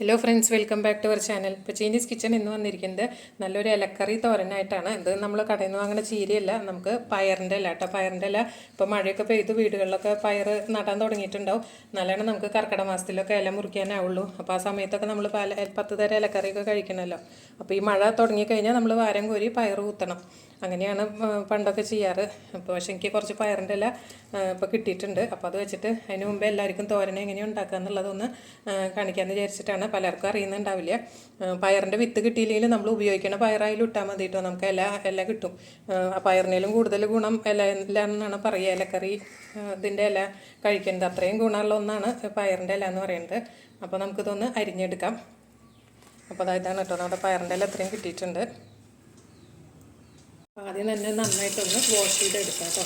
Hello friends welcome back to our channel ഇപ്പോൾ Chinese kitchen ഇന്ന് വന്നിരിക്കുന്നത് നല്ലൊരു ഇലക്കറി തോരനായിട്ടാണ്. ഇത് നമ്മൾ കടയിൽ നിന്ന് വാങ്ങുന്ന ചീരയല്ല നമുക്ക് പയറിന്റെ ഇല കേട്ടോ പയറിന്റെ ഇല ഇപ്പോൾ മഴയൊക്കെ പെയ്ത് വീടുകളിലൊക്കെ പയർ നടാൻ തുടങ്ങിയിട്ടുണ്ടാവും. നല്ലതാണ് നമുക്ക് കർക്കിടക മാസത്തിലൊക്കെ ഇല മുറിക്കാനാവുള്ളൂ. അപ്പോൾ ആ സമയത്തൊക്കെ നമ്മൾ പല പത്ത് തരം ഇലക്കറിയൊക്കെ കഴിക്കണമല്ലോ അപ്പോൾ ഈ മഴ തുടങ്ങിക്കഴിഞ്ഞാൽ നമ്മൾ വാരം കോരി പയർ കുത്തണം അങ്ങനെയാണ് പണ്ടൊക്കെ ചെയ്യാറ്. അപ്പോൾ പക്ഷേ എനിക്ക് കുറച്ച് പയറിന്റെ അല്ല ഇപ്പോൾ കിട്ടിയിട്ടുണ്ട്. അപ്പോൾ അത് വെച്ചിട്ട് അതിന് മുമ്പേ എല്ലാവർക്കും തോരനെ എങ്ങനെയാണ് ഉണ്ടാക്കുക എന്നുള്ളതൊന്ന് കാണിക്കാമെന്ന് വിചാരിച്ചിട്ടാണ്. പലർക്കും അറിയുന്നുണ്ടാവില്ല. പയറിന്റെ വിത്ത് കിട്ടിയില്ലെങ്കിൽ നമ്മൾ ഉപയോഗിക്കുന്ന പയറായാലും ഇട്ടാൽ മതി കേട്ടോ നമുക്ക് ഇല ഇല കിട്ടും. പയറിനേലും കൂടുതൽ ഗുണം ഇല ഇല്ല എന്നാണ് പറയുക ഇലക്കറി ഇതിന്റെ ഇല കഴിക്കുന്നത് അത്രയും ഗുണമുള്ള ഒന്നാണ് പയറിന്റെ ഇല എന്ന് പറയുന്നത്. അപ്പോൾ നമുക്കിതൊന്ന് അരിഞ്ഞെടുക്കാം. അപ്പോൾ അതായതാണ് കേട്ടോ നമ്മുടെ പയറിന്റെ ഇല അത്രയും കിട്ടിയിട്ടുണ്ട്. ആദ്യം തന്നെ നന്നായിട്ടൊന്ന് വാഷ് ചെയ്തെടുക്കാം കേട്ടോ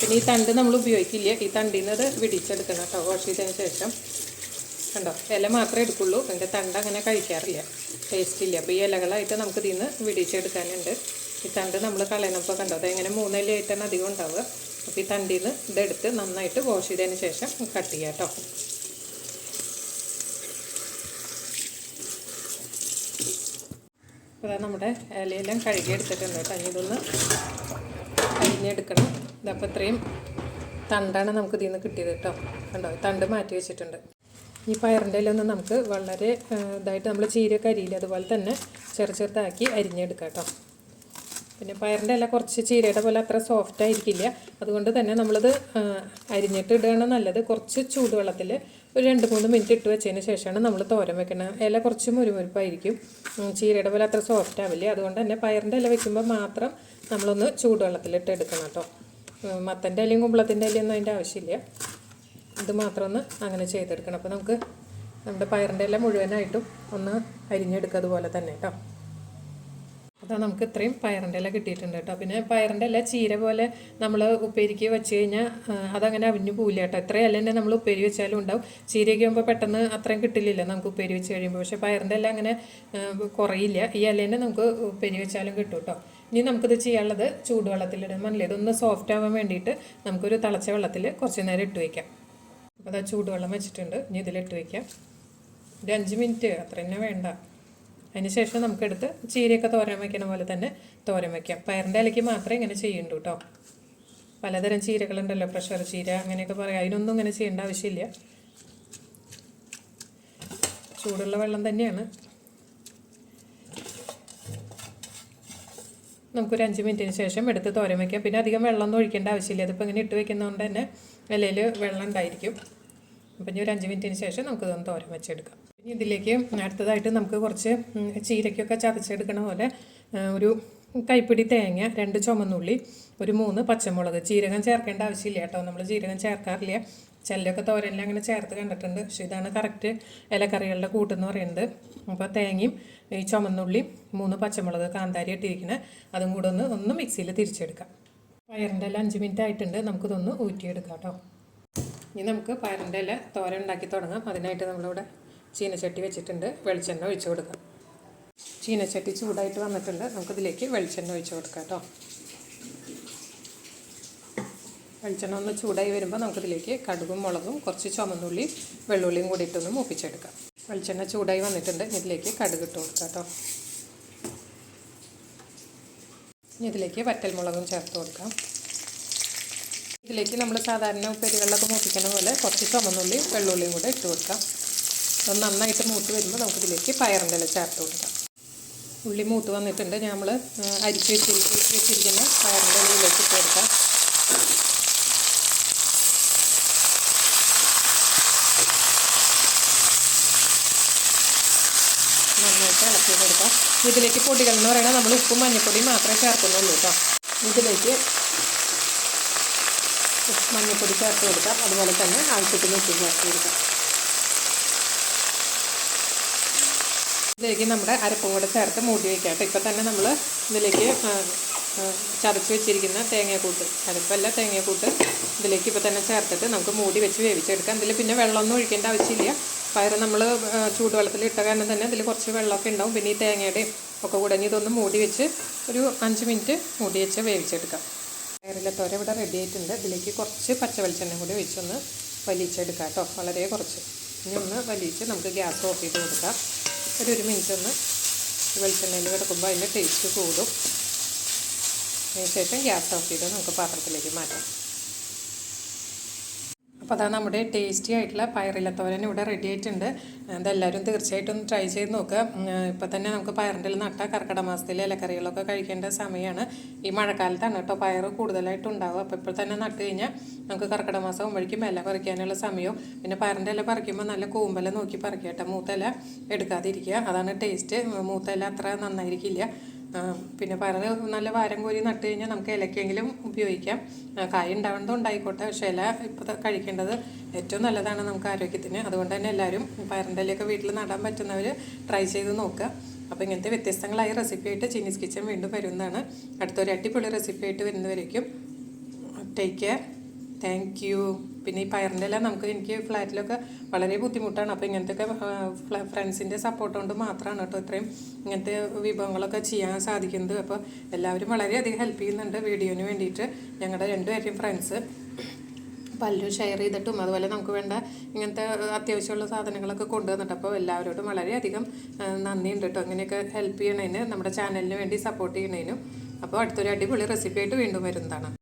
പിന്നെ ഈ തണ്ട് നമ്മൾ ഉപയോഗിക്കില്ല. ഈ തണ്ടിൽ നിന്ന് അത് വിടിച്ചെടുക്കണം കേട്ടോ. വാഷ് ചെയ്തതിന് ശേഷം. കണ്ടോ? ഇല മാത്രമേ എടുക്കുള്ളൂ. എന്റെ തണ്ട് അങ്ങനെ കഴിക്കാറില്ല. ടേസ്റ്റ് ഇല്ല. അപ്പോൾ ഈ ഇലകളായിട്ട് നമുക്ക് ഇതിൽ നിന്ന് വിടിച്ചെടുക്കാനുണ്ട്. ഈ തണ്ട് നമ്മൾ കളയണപ്പോൾ കണ്ടോ? അതെങ്ങനെ മൂന്നിലയായിട്ടാണ് അധികം ഉണ്ടാവുക. അപ്പോൾ ഈ തണ്ടിൽ നിന്ന് ഇതെടുത്ത് നന്നായിട്ട് വാഷ് ചെയ്തതിന് ശേഷം കട്ട് ചെയ്യാം കേട്ടോ. അപ്പോൾ നമ്മുടെ ഇലയെല്ലാം കഴുകിയെടുത്തിട്ടുണ്ട് കേട്ടോ. ഇനി ഇതൊന്ന് അരിഞ്ഞെടുക്കണം ഇതപ്പോൾ ഇത്രയും തണ്ടാണ് നമുക്ക് ഇതിൽ നിന്ന് കിട്ടിയത് കേട്ടോ. കണ്ടോ? തണ്ട് മാറ്റി വെച്ചിട്ടുണ്ട്. ഈ പയറിന്റെ ഇലയൊന്നും നമുക്ക് വളരെ ഇതായിട്ട് നമ്മൾ ചീരയൊക്കെ അരിയില്ല അതുപോലെ തന്നെ ചെറു ചെറുതാക്കി അരിഞ്ഞെടുക്കാം കേട്ടോ. പിന്നെ പയറിന്റെ ഇല കുറച്ച് ചീരയുടെ പോലെ അത്ര സോഫ്റ്റ് ആയിരിക്കില്ല. അതുകൊണ്ട് തന്നെ നമ്മളത് അരിഞ്ഞിട്ട് ഇടുകയാണ് നല്ലത്. കുറച്ച് ചൂടുവെള്ളത്തിൽ ഒരു രണ്ട് മൂന്ന് മിനിറ്റ് ഇട്ട് വെച്ചതിന് ശേഷമാണ് നമ്മൾ തോരൻ വെക്കുന്നത് ഇല കുറച്ച് മുരുമുരുപ്പായിരിക്കും. ചീരയുടെ പോലെ അത്ര സോഫ്റ്റ് ആവില്ല? അതുകൊണ്ട് തന്നെ പയറിന്റെ ഇല വെക്കുമ്പോൾ മാത്രം നമ്മളൊന്ന് ചൂടുവെള്ളത്തിലിട്ട് എടുക്കണം കേട്ടോ. മത്തന്റെ ഇലയും കുമ്പളത്തിന്റെ ഇലയും ഒന്നും അതിന്റെ ആവശ്യമില്ല. ഇത് മാത്രം ഒന്ന് അങ്ങനെ ചെയ്തെടുക്കണം. അപ്പോൾ നമുക്ക് നമ്മുടെ പയറിന്റെ ഇല മുഴുവനായിട്ടും ഒന്ന് അരിഞ്ഞെടുക്കുക അതുപോലെ തന്നെ കേട്ടോ. അതാ നമുക്ക് ഇത്രയും പയറിന്റെ ഇല കിട്ടിയിട്ടുണ്ട് കേട്ടോ. പിന്നെ പയറിന്റെ ഇല ചീര പോലെ നമ്മൾ ഉപ്പേരിക്ക് വെച്ച് കഴിഞ്ഞാൽ അതങ്ങനെ അവിഞ്ഞു പോവില്ല കേട്ടോ. എത്ര ഇല തന്നെ നമ്മൾ ഉപ്പേരി വെച്ചാലും ഉണ്ടാവും. ചീരയൊക്കെ ആകുമ്പോൾ പെട്ടെന്ന് അത്രയും കിട്ടില്ല നമുക്ക് ഉപ്പേരി വെച്ച് കഴിയുമ്പോൾ പക്ഷേ പയറിന്റെ ഇല അങ്ങനെ കുറയില്ല. ഈ ഇലേനെ നമുക്ക് ഉപ്പേരി വെച്ചാലും കിട്ടും കേട്ടോ. ഇനി നമുക്കിത് ചെയ്യാനുള്ളത് ചൂടുവെള്ളത്തിലിടാൻ മനസ്സിലെ ഇതൊന്ന് സോഫ്റ്റ് ആവാൻ വേണ്ടിയിട്ട് നമുക്കൊരു തിളച്ച വെള്ളത്തിൽ കുറച്ച് നേരം ഇട്ട് വയ്ക്കാം അപ്പോൾ അതാ ചൂടുവെള്ളം വെച്ചിട്ടുണ്ട്. ഇനി ഇതിലിട്ട് വയ്ക്കാം ഒരു അഞ്ച് മിനിറ്റ് അത്ര തന്നെ വേണ്ട. അതിന് ശേഷം നമുക്കെടുത്ത് ചീരയൊക്കെ തോരൻ വയ്ക്കണ പോലെ തന്നെ തോരൻ വയ്ക്കാം പയറിന്റെ ഇലയ്ക്ക് മാത്രമേ ഇങ്ങനെ ചെയ്യുള്ളൂ കേട്ടോ പലതരം ചീരകളുണ്ടല്ലോ പ്രഷർ ചീര അങ്ങനെയൊക്കെ പറയാം. അതിനൊന്നും ഇങ്ങനെ ചെയ്യേണ്ട ആവശ്യമില്ല. ചൂടുള്ള വെള്ളം തന്നെയാണ്. നമുക്കൊരു അഞ്ച് മിനിറ്റിന് ശേഷം എടുത്ത് തോരൻ വയ്ക്കാം പിന്നെ അധികം വെള്ളം ഒന്നും ഒഴിക്കേണ്ട ആവശ്യമില്ല. അതിപ്പോൾ ഇങ്ങനെ ഇട്ട് വെക്കുന്നതുകൊണ്ട് തന്നെ ഇലയിൽ വെള്ളം ഉണ്ടായിരിക്കും. അപ്പം ഇനി ഒരു അഞ്ച് മിനിറ്റിന് ശേഷം നമുക്കിതൊന്ന് തോരൻ വെച്ചെടുക്കാം. ഇനി ഇതിലേക്ക് അടുത്തതായിട്ട് നമുക്ക് കുറച്ച് ചീരയ്ക്കൊക്കെ ചതച്ചെടുക്കണ പോലെ ഒരു കൈപ്പിടി തേങ്ങ രണ്ട് ചുമന്നുള്ളി ഒരു മൂന്ന് പച്ചമുളക്. ജീരകം ചേർക്കേണ്ട ആവശ്യമില്ല കേട്ടോ. നമ്മൾ ജീരകം ചേർക്കാറില്ല. ചെല്ലൊക്കെ തോരനിൽ അങ്ങനെ ചേർത്ത് കണ്ടിട്ടുണ്ട്. പക്ഷേ ഇതാണ് കറക്റ്റ് ഇലക്കറികളുടെ കൂട്ടെന്ന് പറയുന്നത് അപ്പോൾ തേങ്ങയും ഈ ചുമന്നുള്ളി മൂന്ന് പച്ചമുളക് കാന്താരി ഇട്ടിരിക്കുന്നത് അതും കൂടെ ഒന്ന് ഒന്ന് മിക്സിയിൽ തിരിച്ചെടുക്കാം. പയറിന്റെ എല്ലാം അഞ്ച് മിനിറ്റ് ആയിട്ടുണ്ട്. നമുക്കിതൊന്ന് ഊറ്റിയെടുക്കാം കേട്ടോ. ഇനി നമുക്ക് പയറിന്റെ ഇല തോരൻ ഉണ്ടാക്കി തുടങ്ങാം. അതിനായിട്ട് നമ്മളിവിടെ ചീനച്ചട്ടി വെച്ചിട്ടുണ്ട്. വെളിച്ചെണ്ണ ഒഴിച്ചു കൊടുക്കാം. ചീനച്ചട്ടി ചൂടായിട്ട് വന്നിട്ടുണ്ട്. നമുക്കിതിലേക്ക് വെളിച്ചെണ്ണ ഒഴിച്ചു കൊടുക്കാം കേട്ടോ. വെളിച്ചെണ്ണ ഒന്ന് ചൂടായി വരുമ്പോൾ നമുക്കിതിലേക്ക് കടുകും മുളകും കുറച്ച് ചുമന്നുള്ളി വെള്ളുള്ളിയും കൂടി ഇട്ടൊന്ന് മൂപ്പിച്ചെടുക്കാം. വെളിച്ചെണ്ണ ചൂടായി വന്നിട്ടുണ്ട്. ഇതിലേക്ക് കടുക് ഇട്ട് കൊടുക്കാം കേട്ടോ. ഇതിലേക്ക് വറ്റൽമുളകും ചേർത്ത് കൊടുക്കാം. ഇതിലേക്ക് നമ്മൾ സാധാരണ ഉപ്പേരികളിലൊക്കെ മൂപ്പിക്കുന്ന പോലെ കുറച്ച് ചുമന്നുള്ളിയും വെള്ളുള്ളിയും കൂടെ ഇട്ട് കൊടുക്കാം. അത് നന്നായിട്ട് മൂത്ത് വരുമ്പോൾ നമുക്കിതിലേക്ക് പയറിന്റെ ഇല ചേർത്ത് കൊടുക്കാം. ഉള്ളി മൂത്ത് വന്നിട്ടുണ്ട്. നമ്മൾ അരിച്ച് വെച്ചിരിക്കുന്ന വെച്ചിരിക്കുന്ന പയറിന്റെ ഇലയിലേക്ക് കൊടുക്കാം. നന്നായിട്ട് ഇളക്കി കൊടുക്കാം. ഇതിലേക്ക് പൊടികൾ എന്ന് പറയുന്നത് നമ്മൾ ഉപ്പും മഞ്ഞൾപ്പൊടിയും മാത്രമേ ചേർക്കുന്നുള്ളൂ കേട്ടോ. ഇതിലേക്ക് മഞ്ഞൾപ്പൊടി ചേർത്ത് കൊടുക്കാം. അതുപോലെ തന്നെ ആവശ്യത്തിന് ഉപ്പ് ചേർത്ത് കൊടുക്കാം. ഇതിലേക്ക് നമ്മുടെ അരപ്പും കൂടെ ചേർത്ത് മൂടി വയ്ക്കാം കേട്ടോ. ഇപ്പം തന്നെ നമ്മൾ ഇതിലേക്ക് ചതച്ച് വെച്ചിരിക്കുന്ന തേങ്ങാക്കൂട്ട് അരപ്പല്ല തേങ്ങാക്കൂട്ട് ഇതിലേക്ക് ഇപ്പം തന്നെ ചേർത്തിട്ട് നമുക്ക് മൂടി വെച്ച് വേവിച്ചെടുക്കാം. ഇതിൽ പിന്നെ വെള്ളമൊന്നും ഒഴിക്കേണ്ട ആവശ്യമില്ല. പയറ് നമ്മൾ ചൂടുവെള്ളത്തിൽ ഇട്ട കാരണം തന്നെ ഇതിൽ കുറച്ച് വെള്ളമൊക്കെ ഉണ്ടാവും. പിന്നെ ഈ തേങ്ങയുടെയും ഒക്കെ കൂടെ ഇതൊന്ന് മൂടി വെച്ച് ഒരു അഞ്ച് മിനിറ്റ് മൂടി വെച്ച് വേവിച്ചെടുക്കാം. പയറിലത്തോര ഇവിടെ റെഡി ആയിട്ടുണ്ട്. ഇതിലേക്ക് കുറച്ച് പച്ചവെളിച്ചെണ്ണ കൂടി വെച്ചൊന്ന് വലിച്ചെടുക്കാം കേട്ടോ. വളരെ കുറച്ച്. ഇനി ഒന്ന് വലിയിച്ച് നമുക്ക് ഗ്യാസ് ഓഫ് ചെയ്ത് കൊടുക്കാം. ഒരു ഒരു മിനിറ്റ് ഒന്ന് വെളിച്ചെണ്ണയിൽ കിടക്കുമ്പോൾ അതിന്റെ ടേസ്റ്റ് കൂടും. അതിനുശേഷം ഗ്യാസ് ഓഫ് ചെയ്ത് നമുക്ക് പാത്രത്തിലേക്ക് മാറ്റാം. അപ്പോൾ അതാ നമ്മുടെ ടേസ്റ്റി ആയിട്ടുള്ള പയറിലത്തോരൻ ഇവിടെ റെഡി ആയിട്ടുണ്ട്. അതെല്ലാവരും തീർച്ചയായിട്ടും ഒന്ന് ട്രൈ ചെയ്ത് നോക്കുക. ഇപ്പോൾ തന്നെ നമുക്ക് പയറിന്റെ നട്ട കർക്കിടക മാസത്തിൽ ഇലക്കറികളൊക്കെ കഴിക്കേണ്ട സമയമാണ് ഈ മഴക്കാലത്താണ് കേട്ടോ പയർ കൂടുതലായിട്ട് ഉണ്ടാവുക. അപ്പോൾ ഇപ്പോൾ തന്നെ നട്ട് കഴിഞ്ഞാൽ നമുക്ക് കർക്കിടക മാസം ആകുമ്പോഴേക്കും ഇല പറിക്കാനുള്ള സമയവും പിന്നെ പയറിന്റെ ഇല പറിക്കുമ്പോൾ നല്ല കൂമ്പല നോക്കി പറിക്കട്ടെ കേട്ടോ. മൂത്ത ഇല എടുക്കാതിരിക്കുക. അതാണ് ടേസ്റ്റ് മൂത്ത ഇല അത്ര നന്നായിരിക്കില്ല. പിന്നെ പറ നല്ല വാരം കോരി നട്ട് കഴിഞ്ഞാൽ നമുക്ക് ഇലക്കെങ്കിലും ഉപയോഗിക്കാം. കായ ഉണ്ടാവുന്നതും ഉണ്ടായിക്കോട്ടെ പക്ഷേ ഇല ഇപ്പോൾ കഴിക്കേണ്ടത് ഏറ്റവും നല്ലതാണ് നമുക്ക് ആരോഗ്യത്തിന്. അതുകൊണ്ട് തന്നെ എല്ലാവരും പയറിന്റെ ഇലയൊക്കെ വീട്ടിൽ നടാൻ പറ്റുന്നവർ ട്രൈ ചെയ്ത് നോക്കുക. അപ്പോൾ ഇങ്ങനത്തെ വ്യത്യസ്തങ്ങളായ റെസിപ്പി ആയിട്ട് ചീനീസ് കിച്ചൻ വീണ്ടും വരുന്നതാണ്. അടുത്തൊരു അടിപൊളി റെസിപ്പി ആയിട്ട് വരുന്നവരേക്കും ടേക്ക് കെയർ. Thank you. പിന്നെ ഈ പയറിന്റെ എല്ലാം നമുക്ക് എനിക്ക് ഫ്ലാറ്റിലൊക്കെ വളരെ ബുദ്ധിമുട്ടാണ്. അപ്പോൾ ഇങ്ങനത്തെ ഫ്രണ്ട്സിന്റെ സപ്പോർട്ട് കൊണ്ട് മാത്രമാണ് കേട്ടോ ഇത്രയും ഇങ്ങനത്തെ വിഭവങ്ങളൊക്കെ ചെയ്യാൻ സാധിക്കുന്നത്. അപ്പോൾ എല്ലാവരും വളരെയധികം ഹെൽപ്പ് ചെയ്യുന്നുണ്ട് വീഡിയോന് വേണ്ടിയിട്ട്. ഞങ്ങളുടെ രണ്ടുപേരെയും ഫ്രണ്ട്സ് പലരും ഷെയർ ചെയ്തിട്ടും അതുപോലെ നമുക്ക് വേണ്ട ഇങ്ങനത്തെ അത്യാവശ്യമുള്ള സാധനങ്ങളൊക്കെ കൊണ്ടുവന്നിട്ട് അപ്പോൾ എല്ലാവരോടും വളരെയധികം നന്ദിയുണ്ട് കേട്ടോ. ഇങ്ങനെയൊക്കെ ഹെൽപ്പ് ചെയ്യണതിന് നമ്മുടെ ചാനലിന് വേണ്ടി സപ്പോർട്ട് ചെയ്യണതിനും അപ്പോൾ അടുത്തൊരു അടിപൊളി റെസിപ്പി ആയിട്ട് വീണ്ടും വരുന്നതാണ്.